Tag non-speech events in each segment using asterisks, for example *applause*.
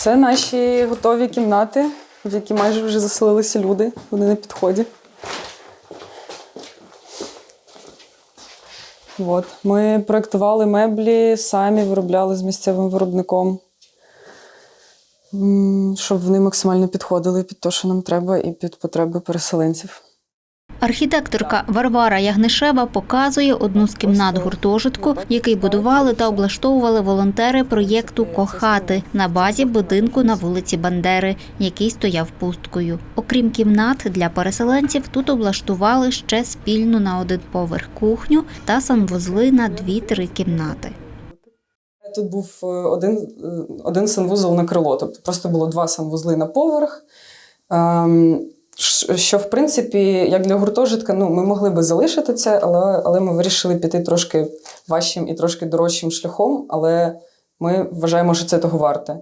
Це наші готові кімнати, в які майже вже заселилися люди. Вони на підході. От. Ми проєктували меблі, самі виробляли з місцевим виробником, щоб вони максимально підходили під те, що нам треба, і під потреби переселенців. Архітекторка Варвара Ягнишева показує одну з кімнат гуртожитку, який будували та облаштовували волонтери проєкту Кохати на базі будинку на вулиці Бандери, який стояв пусткою. Окрім кімнат для переселенців, тут облаштували ще спільну на один поверх кухню та санвузли на дві-три кімнати. Тут був е, один, е, один санвузол на крило, тобто просто було два санвузли на поверх. Що, в принципі, як для гуртожитка, ну, ми могли би залишити це, але, але ми вирішили піти трошки важчим і трошки дорожчим шляхом, але ми вважаємо, що це того варте.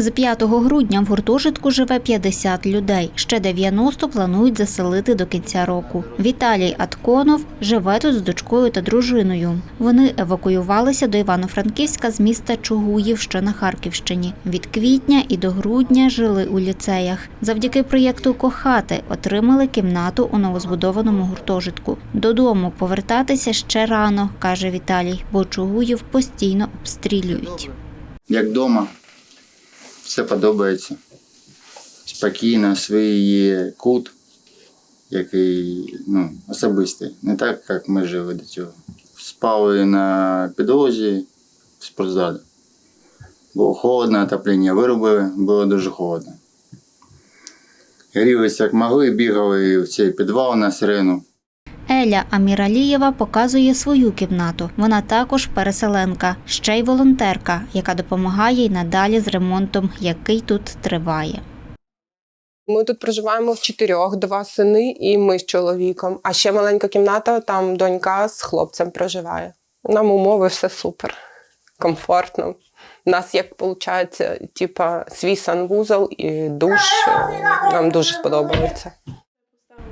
З 5 грудня в гуртожитку живе 50 людей. Ще 90 планують заселити до кінця року. Віталій Атконов живе тут з дочкою та дружиною. Вони евакуювалися до Івано-Франківська з міста Чугуїв, що на Харківщині. Від квітня і до грудня жили у ліцеях. Завдяки проєкту Кохати отримали кімнату у новозбудованому гуртожитку. Додому повертатися ще рано, каже Віталій, бо Чугуїв постійно обстрілюють. як вдома. Все подобається. Спокійно, свій є кут, який ну, особистий. Не так, як ми жили до цього. Спали на підлозі в спортзалі. Було холодно, отоплення виробили, було дуже холодно. Грілися як могли, бігали в цей підвал на сирену. Еля Аміралієва показує свою кімнату. Вона також переселенка, ще й волонтерка, яка допомагає й надалі з ремонтом, який тут триває. Ми тут проживаємо в чотирьох, два сини і ми з чоловіком. А ще маленька кімната, там донька з хлопцем проживає. Нам умови все супер, комфортно. У нас, як виходить, типа свій санвузол і душ. Нам дуже сподобається.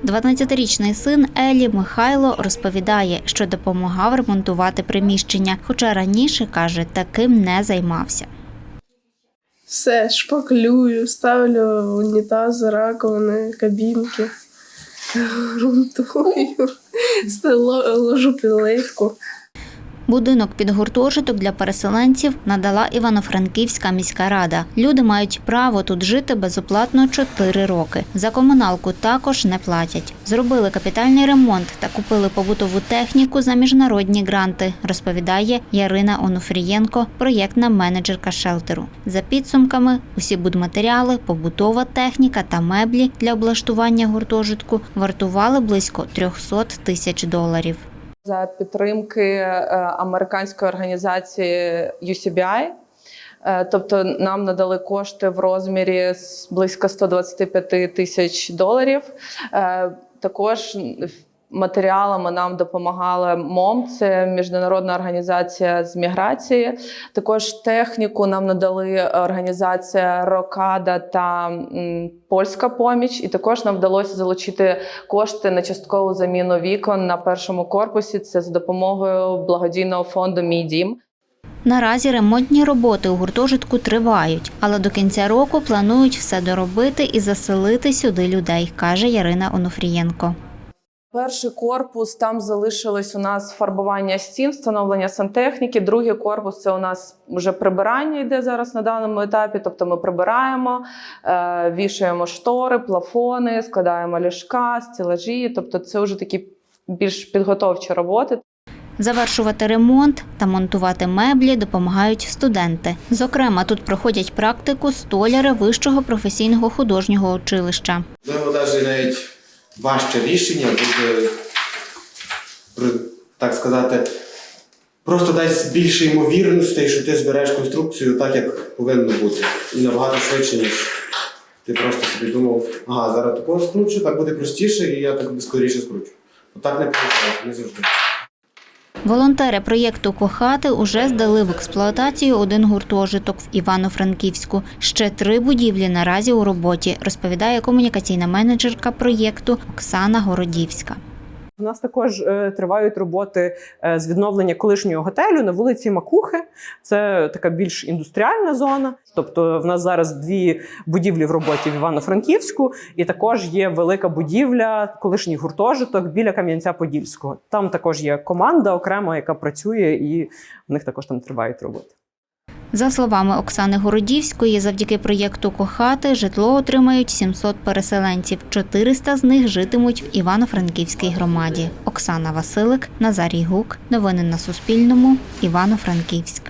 12-річний син Елі Михайло розповідає, що допомагав ремонтувати приміщення, хоча раніше каже, таким не займався. Все, шпаклюю, ставлю унітази, раковини, кабінки, *laughs* грунтую, *laughs* ложу плитку. Будинок під гуртожиток для переселенців надала Івано-Франківська міська рада. Люди мають право тут жити безоплатно 4 роки. За комуналку також не платять. Зробили капітальний ремонт та купили побутову техніку за міжнародні гранти, розповідає Ярина Онуфрієнко, проєктна менеджерка шелтеру. За підсумками, усі будматеріали, побутова техніка та меблі для облаштування гуртожитку вартували близько 300 тисяч доларів. За підтримки е, американської організації UCBI. Е, Тобто нам надали кошти в розмірі близько 125 тисяч доларів. Е, Також матеріалами нам допомагала МОМ, це міжнародна організація з міграції. Також техніку нам надали організація Рокада та Польська поміч. І також нам вдалося залучити кошти на часткову заміну вікон на першому корпусі. Це за допомогою благодійного фонду Мій дім. Наразі ремонтні роботи у гуртожитку тривають, але до кінця року планують все доробити і заселити сюди людей, каже Ярина Онуфрієнко. Перший корпус там залишилось у нас фарбування стін, встановлення сантехніки. Другий корпус це у нас вже прибирання йде зараз на даному етапі. Тобто ми прибираємо, е, вішаємо штори, плафони, складаємо ліжка, стілажі. Тобто, це вже такі більш підготовчі роботи. Завершувати ремонт та монтувати меблі допомагають студенти. Зокрема, тут проходять практику столяри вищого професійного художнього училища. Навіть навіть важче рішення буде, так сказати, просто дасть більше ймовірностей, що ти збереш конструкцію так, як повинно бути. І набагато швидше, ніж ти просто собі думав, ага, зараз такого скручу, так буде простіше, і я так скоріше скручу. Отак не виходить, не завжди. Волонтери проєкту Кохати уже здали в експлуатацію один гуртожиток в Івано-Франківську. Ще три будівлі наразі у роботі, розповідає комунікаційна менеджерка проєкту Оксана Городівська. У нас також е, тривають роботи е, з відновлення колишнього готелю на вулиці Макухи. Це така більш індустріальна зона. Тобто, в нас зараз дві будівлі в роботі в Івано-Франківську, і також є велика будівля, колишній гуртожиток біля Кам'янця-Подільського. Там також є команда окрема, яка працює, і в них також там тривають роботи. За словами Оксани Городівської, завдяки проєкту Кохати житло отримають 700 переселенців. 400 з них житимуть в Івано-Франківській громаді. Оксана Василик, Назарій Гук. Новини на Суспільному. Івано-Франківськ.